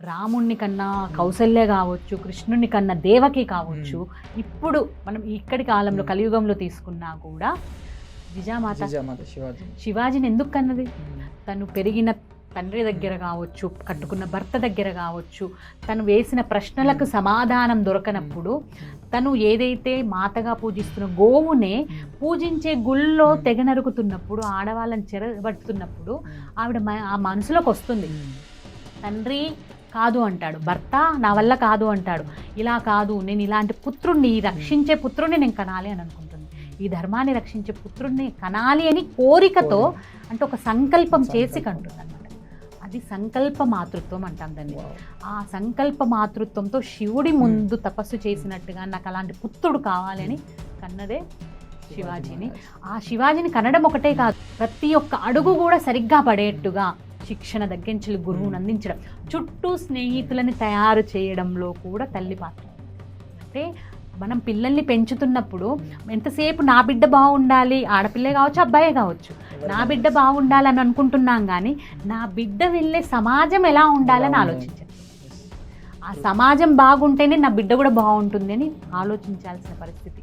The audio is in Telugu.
రాముణ్ణి కన్నా కౌసల్య కావచ్చు కృష్ణుని కన్నా దేవకి కావచ్చు ఇప్పుడు మనం ఇక్కడి కాలంలో. కలియుగంలో తీసుకున్నా కూడా జిజామాత శివాజీ. శివాజీని ఎందుకు కన్నది. తను పెరిగిన తండ్రి దగ్గర కావచ్చు కట్టుకున్న భర్త దగ్గర కావచ్చు తను వేసిన ప్రశ్నలకు సమాధానం దొరకనప్పుడు తను ఏదైతే మాతగా పూజిస్తున్న గోవునే పూజించే గుళ్ళో. తెగ నరుకుతున్నప్పుడు ఆడవాళ్ళని చెరబడుతున్నప్పుడు ఆవిడ ఆ మనసులోకి వస్తుంది. తండ్రి కాదు అంటాడు. భర్త నా వల్ల కాదు అంటాడు. ఇలా కాదు నేను ఇలాంటి పుత్రుణ్ణి రక్షించే పుత్రుణ్ణి నేను కనాలి అని అనుకుంటుంది. ఈ ధర్మాన్ని రక్షించే పుత్రుణ్ణి కనాలి అని కోరికతో అంటే ఒక సంకల్పం చేసి. కంటుంది అనమాట అది సంకల్ప మాతృత్వం అంటాం దాన్ని. ఆ సంకల్ప మాతృత్వంతో శివుడి ముందు తపస్సు చేసినట్టుగా నాకు అలాంటి పుత్రుడు కావాలి అని కన్నదే శివాజీని. ఆ శివాజీని కనడం ఒకటే కాదు ప్రతి ఒక్క అడుగు కూడా సరిగ్గా పడేట్టుగా శిక్షణ దగ్గరించి గురువుని అందించడం. చుట్టూ స్నేహితులని తయారు చేయడంలో కూడా తల్లి పాత్ర. అంటే మనం పిల్లల్ని పెంచుతున్నప్పుడు ఎంతసేపు నా బిడ్డ బాగుండాలి ఆడపిల్లే కావచ్చు అబ్బాయే కావచ్చు. నా బిడ్డ బాగుండాలని అనుకుంటున్నాం కానీ నా బిడ్డ వెళ్ళే సమాజం ఎలా ఉండాలని ఆలోచించాలి ఆ సమాజం బాగుంటేనే నా బిడ్డ కూడా బాగుంటుంది అని ఆలోచించాల్సిన పరిస్థితి.